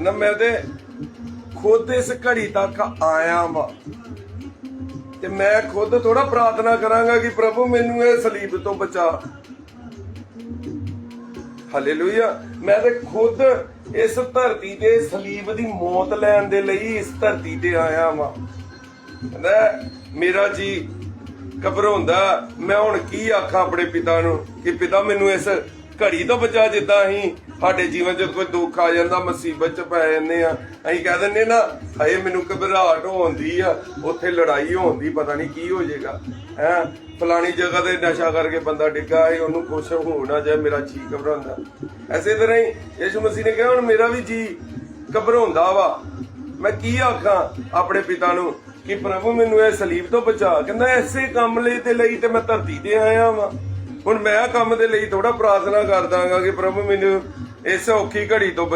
ਕਹਿੰਦਾ ਮੈਂ ਤੇ ਖੁਦ ਇਸ ਘੜੀ ਤੱਕ ਆਇਆ ਵਾਂ। ਤੇ ਮੈਂ ਖੁਦ ਥੋੜਾ ਪ੍ਰਾਰਥਨਾ ਕਰਾਂਗਾ ਕਿ ਪ੍ਰਭੂ ਮੈਨੂੰ ਇਹ ਸਲੀਬ ਤੋਂ ਬਚਾ। ਹਾਲੇਲੂਇਆ ਮੈਂ ਤੇ ਖੁਦ ਇਸ ਧਰਤੀ ਤੇ ਸਲੀਬ ਦੀ ਮੌਤ ਲੈਣ ਦੇ ਲਈ ਇਸ ਧਰਤੀ ਤੇ ਆਇਆ ਵਾਂ। ਕਹਿੰਦਾ, ਮੇਰਾ ਜੀ, ਘਬਰਾਉਂਦਾ। ਮੈਂ ਹੁਣ ਕੀ ਆਖਾਂ ਆਪਣੇ ਪਿਤਾ ਨੂੰ ਕਿ ਪਿਤਾ ਮੈਨੂੰ ਇਸ ਘੜੀ ਤੋਂ ਬਚਾ ਜਿੱਦਾਂ ਅਸੀਂ ਸਾਡੇ ਜੀਵਨ 'ਚ ਕੋਈ ਦੁੱਖ ਆ ਜਾਂਦਾ, ਮੁਸੀਬਤ 'ਚ ਪੈ ਜਾਂਦੇ ਆ। ਅਸੀਂ ਕਹਿ ਦਿੰਦੇ ਨਾ, ਹਾਏ, ਮੈਨੂੰ ਘਬਰਾਹਟ ਹੋਉਂਦੀ ਆ, ਉੱਥੇ ਲੜਾਈ ਹੋਉਂਦੀ ਪਤਾ ਨਹੀਂ ਕੀ ਹੋ ਜਾਏਗਾ। ਹੈ? ਫਲਾਣੀ ਜਗ੍ਹਾ ਤੇ ਨਸ਼ਾ ਕਰਕੇ ਬੰਦਾ ਡਿੱਗਾ ਹੈ ਉਹਨੂੰ ਕੁਛ ਹੋਣਾ ਜਾਏ, ਮੇਰਾ ਜੀ ਘਬਰਾਉਂਦਾ। ਐਸੇ ਤਰ੍ਹਾਂ ਹੀ ਯਿਸੂ ਮਸੀਹ ਨੇ ਕਿਹਾ, ਹੁਣ ਮੇਰਾ ਵੀ ਜੀ ਘਬਰਾਉਂਦਾ ਵਾ। ਮੈਂ ਕੀ ਆਖਾਂ ਆਪਣੇ ਪਿਤਾ ਨੂੰ ਕਿ ਪ੍ਰਭੂ ਮੈਨੂੰ ਇਹ ਸਲੀਬ ਤੋਂ ਬਚਾ। ਕਹਿੰਦਾ, ਐਸੇ ਕੰਮ ਲਈ ਤੇ ਲਈ ਤੇ ਮੈਂ ਧਰਤੀ ਤੇ ਆਇਆ ਵਾਂ। ਹੁਣ ਮੈਂ ਕੰਮ ਦੇ ਲਈ ਥੋੜਾ ਪ੍ਰਾਰਥਨਾ ਕਰਦਾਗਾ ਕਿ ਪ੍ਰਭੂ ਮੈਨੂੰ ਇਸ ਔਖੀ ਘੜੀ ਤੋਂ